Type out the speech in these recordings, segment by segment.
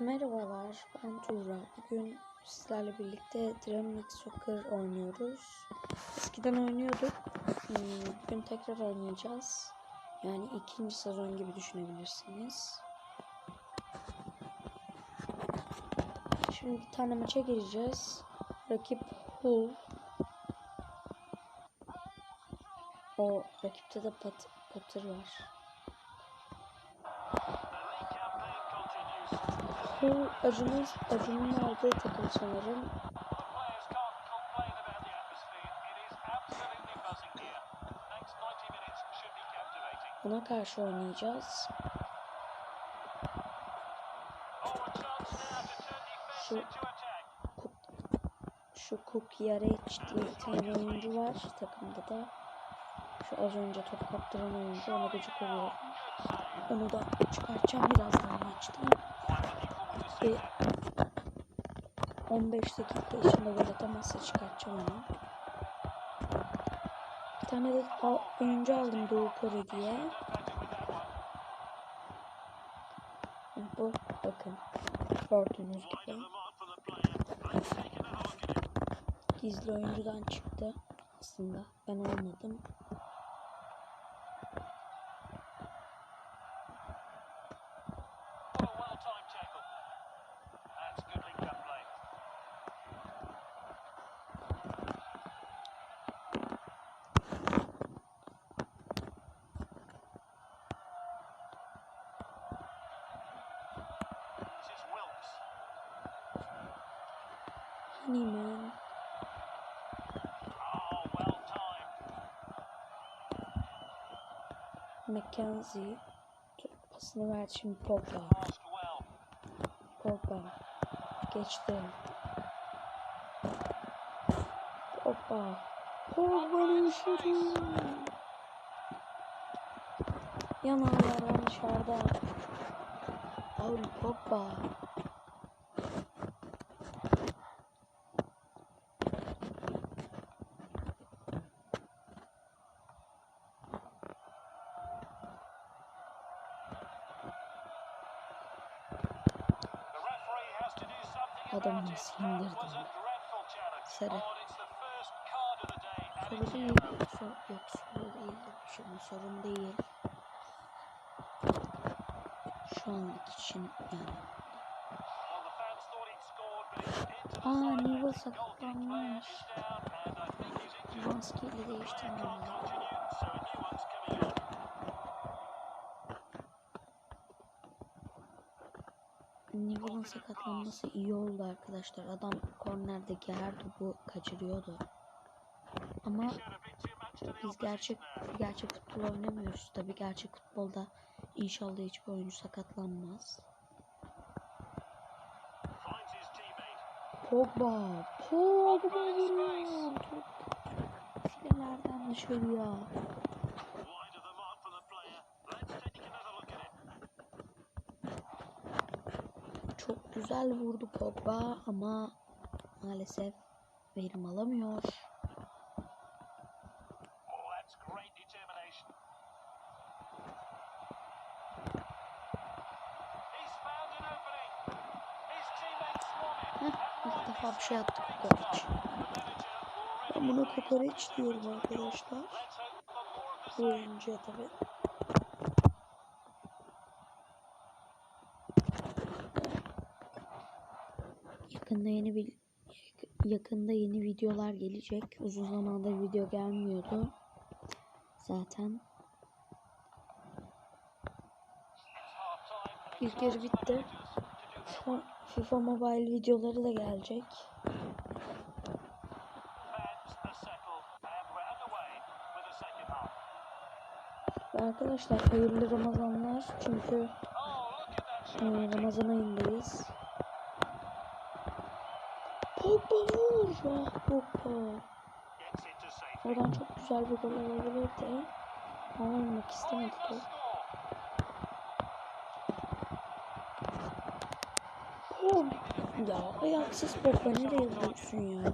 Merhabalar, ben Tuğra. Bugün sizlerle birlikte Dramix Soccer oynuyoruz. Eskiden oynuyorduk. Hmm, Bugün tekrar oynayacağız. Yani ikinci sezon gibi düşünebilirsiniz. Şimdi bir tane maça gireceğiz. Rakip Hull. O rakipte de Pat Potter var. Hull Acun'un Acun'un aldığı takım sanırım. Ona karşı oynayacağız. Şu şu Cook Yareç diye bir tane oyuncu var takımda da. Şu az önce top kaptıran oyuncu ona gıcık oluyorum. Onu da çıkartacağım birazdan maçta. Bir 15 dakika içinde gol atamazsa çıkartacağım onu. Bir tane de oyuncu aldım Doğu Kore diye. Bu bakın gördüğünüz gibi gizli oyuncudan çıktı aslında ben almadım. Honeyman Mackenzie pasını verdi şimdi Pogba. Pogba geçti. Pogba. Pogba'nın şutu. Yanarlardan dışarıda. Paul Pogba. Adam nasıl indirdi? Sarı. Soru değil. Sor, yok soru değil. Şimdi sorun değil. Şu anlık için yani. Aa Neville sakatlanmış. Livanski ile değiştirmeli. Neville'ın sakatlanması iyi oldu arkadaşlar. Adam kornerdeki her topu kaçırıyordu. Ama biz gerçek gerçek futbol oynamıyoruz. Tabi gerçek futbolda inşallah hiçbir oyuncu sakatlanmaz. Pogba, Pogba vuruyor. Top filelerden dışarıya. Çok güzel vurdu Pogba ama maalesef verim alamıyor. Heh, ilk defa bir şey attı kokoreç. Ben buna kokoreç diyorum arkadaşlar. Bu oyuncuya tabi. Yakında yeni bir yakında yeni videolar gelecek. Uzun zamandır video gelmiyordu. Zaten ilk yarı bitti. FIFA Mobile videoları da gelecek. Arkadaşlar hayırlı Ramazanlar çünkü e, Ramazan ayındayız. Pogba vur! Pogba. Oradan çok güzel bir gol olabilirdi. Ama olmak istemedi top. Pogba. Ya ayaksız Pogba nereye vuruyorsun ya?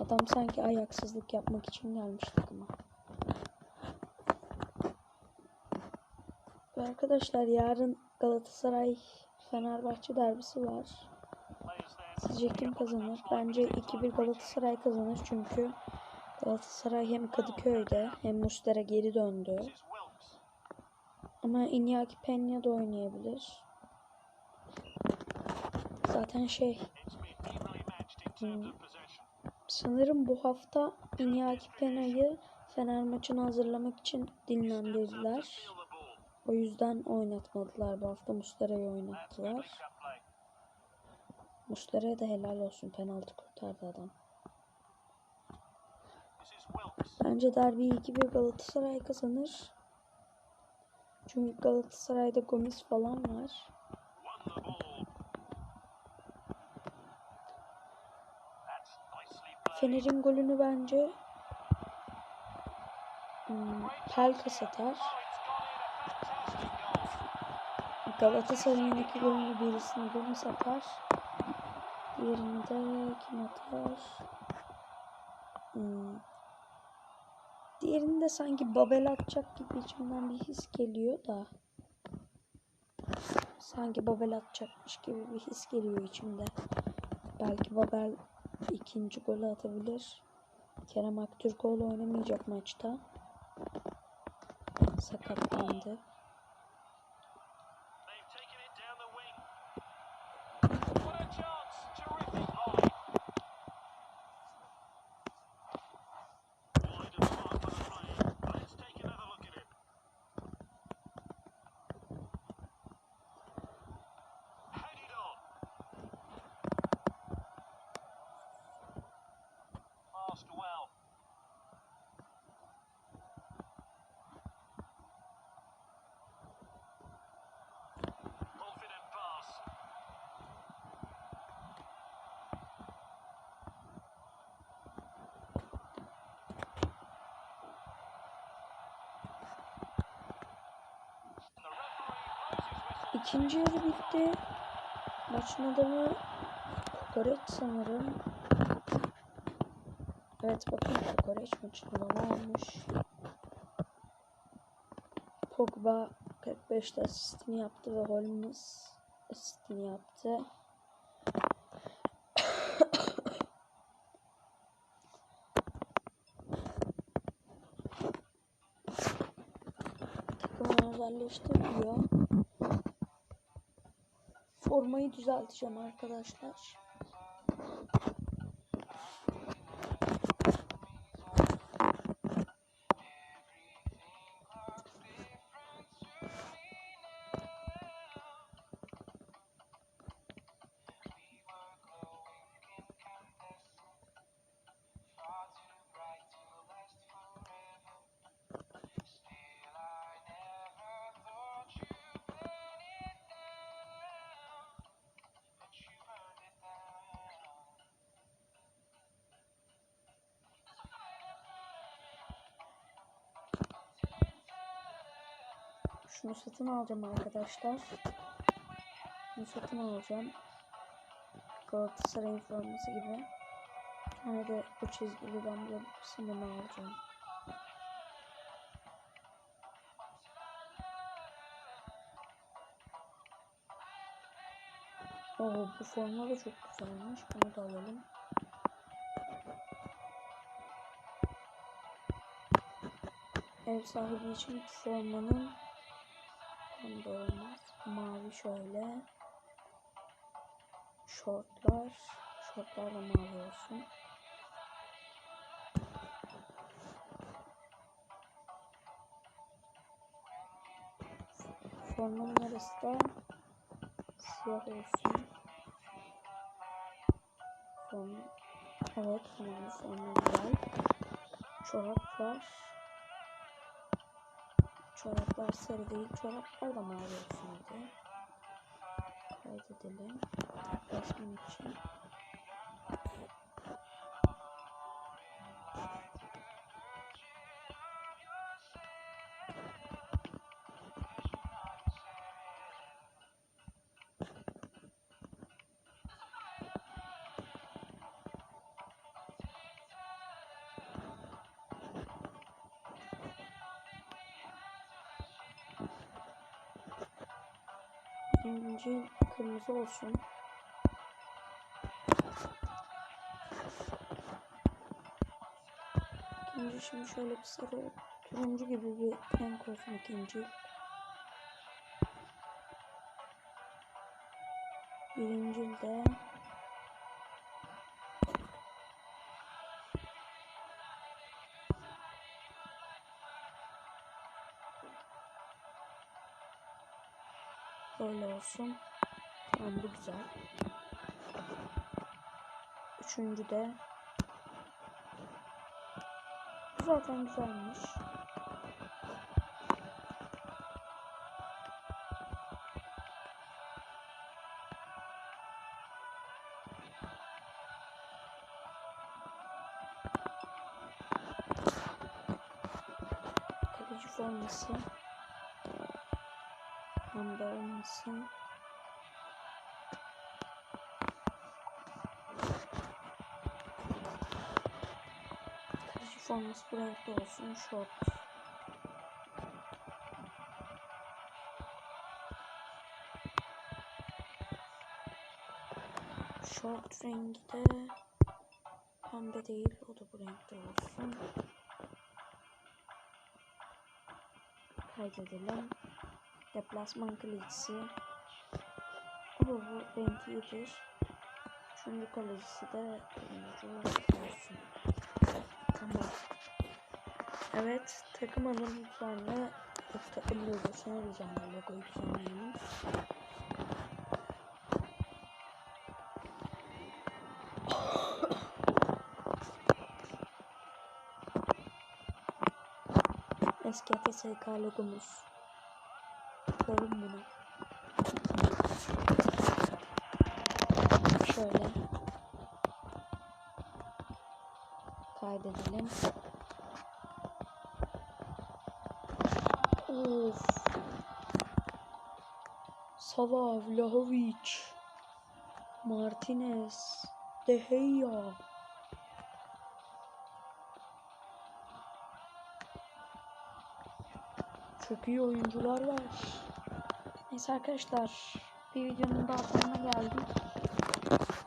Adam sanki ayaksızlık yapmak için gelmiş takıma. Arkadaşlar yarın Galatasaray Fenerbahçe derbisi var. Sizce kim kazanır? Bence 2-1 Galatasaray kazanır çünkü Galatasaray hem Kadıköy'de hem Mustera geri döndü. Ama Iñaki Peña da oynayabilir. Zaten şey hmm, sanırım bu hafta Iñaki Peña'yı Fener maçını hazırlamak için dinlendirdiler. O yüzden oynatmadılar. Bu hafta Mustera'yı oynattılar. Mustera'ya da helal olsun. Penaltı kurtardı adam. Bence derbi 2-1 Galatasaray kazanır. Çünkü Galatasaray'da Gomis falan var. Fener'in golünü bence hmm, Pelkas atar. Galatasaray'ın iki golünü birisini Gomis atar. Diğerini de kim atar? Hmm. Diğerini de sanki Babel atacak gibi içimden bir his geliyor da. Sanki Babel atacakmış gibi bir his geliyor içimde. Belki Babel ikinci golü atabilir. Kerem Aktürkoğlu oynamayacak maçta. Sakatlandı. İkinci yarı bitti. Maçın adamı Kokoreç sanırım. Evet bakın Kokoreç maçın adamı olmuş. Pogba 45'te asistini yaptı ve Holmes asistini yaptı. Takımı özelleştiriliyor. Formayı düzelteceğim arkadaşlar. Şunu satın alacağım arkadaşlar. Şunu satın alacağım. Galatasaray'ın forması gibi. Tane de bu çizgili ben bunu alacağım. Oo, bu forma da çok güzelmiş. Bunu da alalım. Ev sahibi için formanın Bunda olmaz. Mavi şöyle. Şortlar. Şortlar da mavi olsun. Formanın arası da siyah olsun. Form evet formanın formu güzel. Çorap var. Çoraplar sarı değil. Çoraplar da mavi olsun hadi. Kaydedelim. Resmin için. Birinci kırmızı olsun. İkinci şimdi şöyle bir sarı turuncu gibi bir renk olsun ikinci. Birinci de böyle olsun. Tamam bu güzel. Üçüncü de bu zaten güzelmiş. Kaleci forması bu renkte olsun. Şort. Şort rengi de pembe değil. O da bu renkte olsun. Kaydedelim. Deplasman kalecisi. Bu renk iyidir. Üçüncü kalecisi de olsun. Tamam. Evet, takım analizlerle takım logosunu düzenle logoyu düzenleyelim. Eski SK logomuz. Koyalım bunu. Şöyle. Kaydedelim. Of. Salah, Vlahovic, Martinez, De Gea. Çok iyi oyuncular var. Neyse arkadaşlar bir videonun daha sonuna geldik.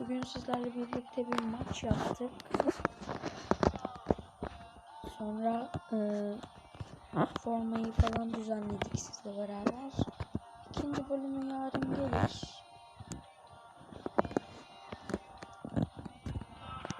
Bugün sizlerle birlikte bir maç yaptık. Sonra e, formayı falan düzenledik sizle beraber. İkinci bölümü yarın gelir.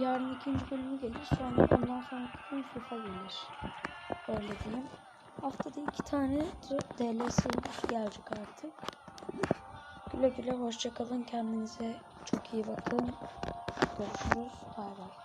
Yarın ikinci bölümü gelir. Sonra ondan sonra gün FIFA gelir. Öyle diyeyim. Haftada iki tane DLC gelecek artık. Güle güle hoşçakalın. Kendinize çok iyi bakın. Görüşürüz. Bay bay.